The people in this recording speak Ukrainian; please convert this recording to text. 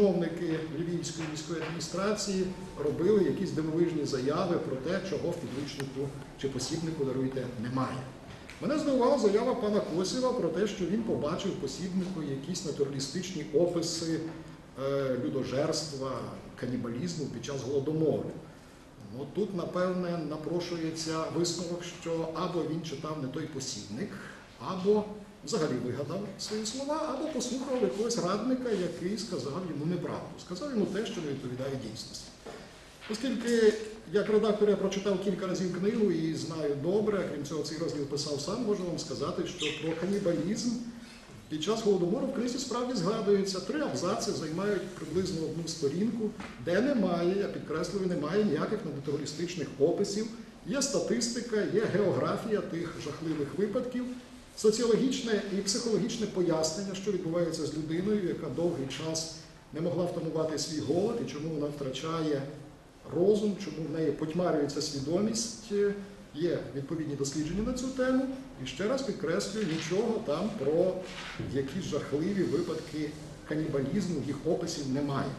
чиновники Львівської міської адміністрації робили якісь дивовижні заяви про те, чого в підручнику чи посібнику даруйте немає. Мене здивувала заява пана Косєва про те, що він побачив посібнику якісь натуралістичні описи е, людожерства, канібалізму під час голодомору. Ну, тут, напевне, напрошується висновок, що або він читав не той посібник, або взагалі вигадав свої слова, або послухав якогось радника, який сказав йому неправду, сказав йому те, що не відповідає дійсності. Оскільки як редактор я прочитав кілька разів книгу і знаю добре, крім цього, цей розділ писав сам, можу вам сказати, що про канібалізм під час голодомору в книзі справді згадується три абзаци, займають приблизно одну сторінку, де немає, я підкреслюю, немає ніяких натуралістичних описів. Є статистика, є географія тих жахливих випадків, соціологічне і психологічне пояснення, що відбувається з людиною, яка довгий час не могла втамувати свій голод і чому вона втрачає розум, чому в неї потьмарюється свідомість. Є відповідні дослідження на цю тему. І ще раз підкреслюю, нічого там про якісь жахливі випадки канібалізму, їх описів немає.